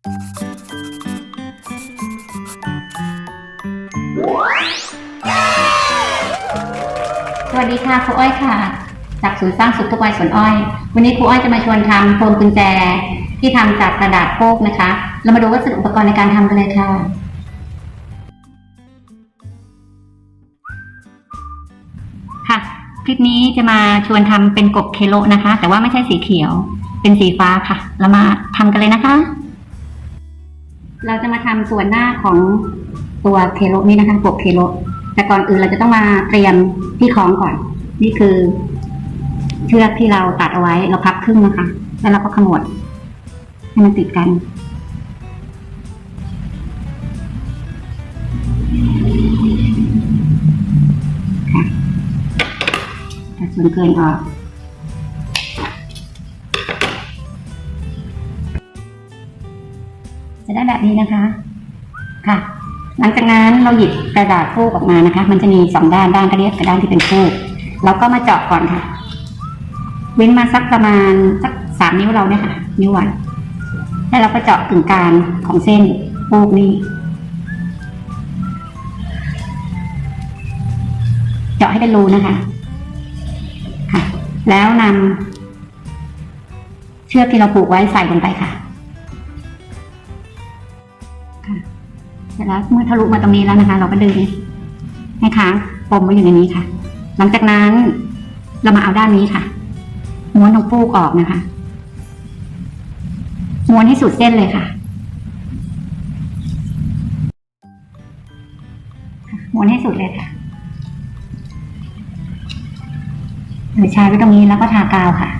สวัสดีค่ะครูอ้อยค่ะ จากศูนย์สร้างสุขทุกวัยสวนอ้อย วันนี้ครูอ้อยจะมาชวนทำพวงกุญแจที่ทำจากกระดาษโป๊กนะคะ เรามาดูวัสดุอุปกรณ์ในการทำกันเลยค่ะ ค่ะ คลิปนี้จะมาชวนทำเป็นกบเคโลนะคะ แต่ว่าไม่ใช่สีเขียว เป็นสีฟ้าค่ะ เรามาทำกันเลยนะคะ เราจะมาทำส่วนหน้าของตัวเคโลนี้นะคะปกเคโลแต่ก่อนอื่นเราจะต้องมาเตรียมที่คล้องก่อน นี่คือ เชือกที่เราตัดเอาไว้ เราพับครึ่งนะคะ แล้วเราก็ขมวดให้มันติดกันค่ะตัดส่วนเกินออก จะได้แบบนี้นะคะ ค่ะ หลังจากนั้นเราหยิบกระดาษฟูกออกมานะคะ มันจะมีสองด้านด้านกระเรียบกับด้านที่เป็นฟูกเราก็มาเจาะก่อนค่ะ เว้นมาสักประมาณสักสามนิ้วเราเนี่ยค่ะ นิ้ววันแล้วเราก็เจาะกึ่งกลางของเส้นฟูกนี้เจาะให้เป็นรูนะคะค่ะ แล้วนำเชือกที่เราผูกไว้ใส่ลงไปค่ะ เสร็จแล้วเมื่อทะลุมาตรงนี้แล้วนะคะ เราก็ดึงให้ค้างปมไว้อยู่ในนี้ค่ะ หลังจากนั้นเรามาเอาด้านนี้ค่ะ ม้วนตรงฟูกออกนะคะ ม้วนให้สุดเส้นเลยค่ะ ม้วนให้สุดเลยค่ะหรือใช้ไว้ตรงนี้แล้วก็ทากาวค่ะ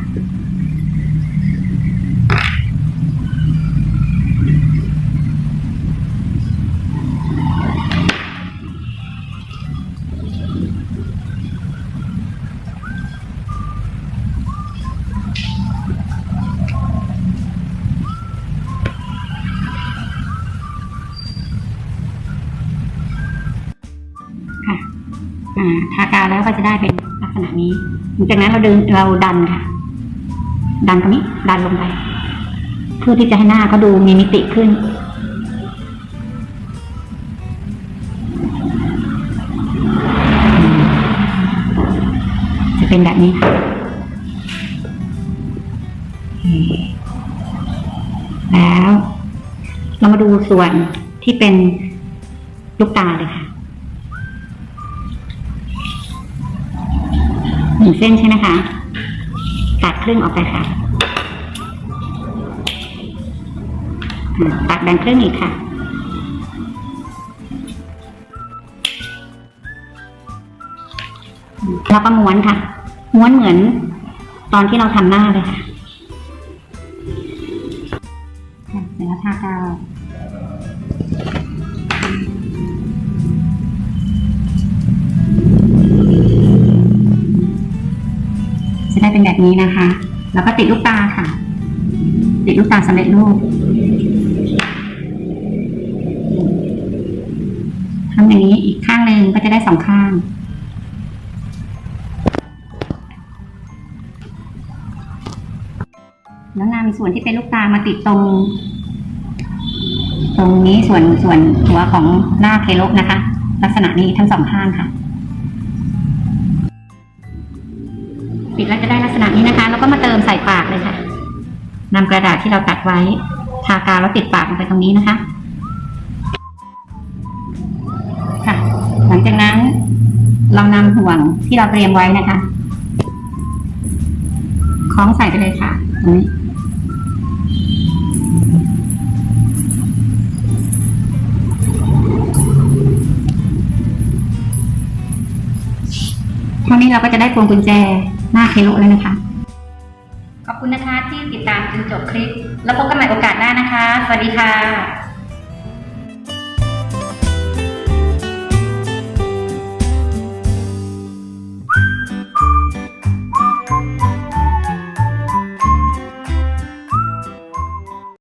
ทากาวแล้วก็จะได้เป็นลักษณะนี้หลังจากนั้นเราดึงเราดันค่ะ ดันตรงนี้ดันลงไป เพื่อที่จะให้หน้าเขาดูมีมิติขึ้นจะเป็นแบบนี้ค่ะแล้ว เรามาดูส่วนที่เป็นลูกตาเลยค่ะ หนึ่งเส้นใช่ไหมคะตัดครึ่งออกไปค่ะตัดแบ่งครึ่งอีกค่ะ แล้วก็ม้วนค่ะ ม้วนเหมือนตอนที่เราทำหน้าเลยค่ะเสร็จแล้วทากาว จะได้เป็นแบบนี้นะคะ แล้วก็ติดลูกตาค่ะ ติดลูกตาสำเร็จรูปทำอย่างนี้อีกข้างหนึ่งก็จะได้สองข้างแล้วนำส่วนที่เป็นลูกตามาติดตรง ตรงนี้ส่วนส่วนหัวของหน้าเคโลนะคะ ลักษณะนี้ทั้งสองข้างค่ะ ปิดแล้วจะได้ลักษณะนี้นะคะ แล้วก็มาเติมใส่ปากเลยค่ะนำกระดาษที่เราตัดไว้ ทากาวแล้วติดปากลงไปตรงนี้นะคะค่ะ หลังจากนั้นเรานำห่วงที่เราเตรียมไว้นะคะคล้องใส่ไปเลยค่ะตรงนี้ท่านี้เราก็จะได้พวงกุญแจ หน้าเคโลแล้วนะคะ ขอบคุณนะคะที่ติดตามจนจบคลิป แล้วพบกันใหม่โอกาสหน้านะคะ สวัสดีค่ะ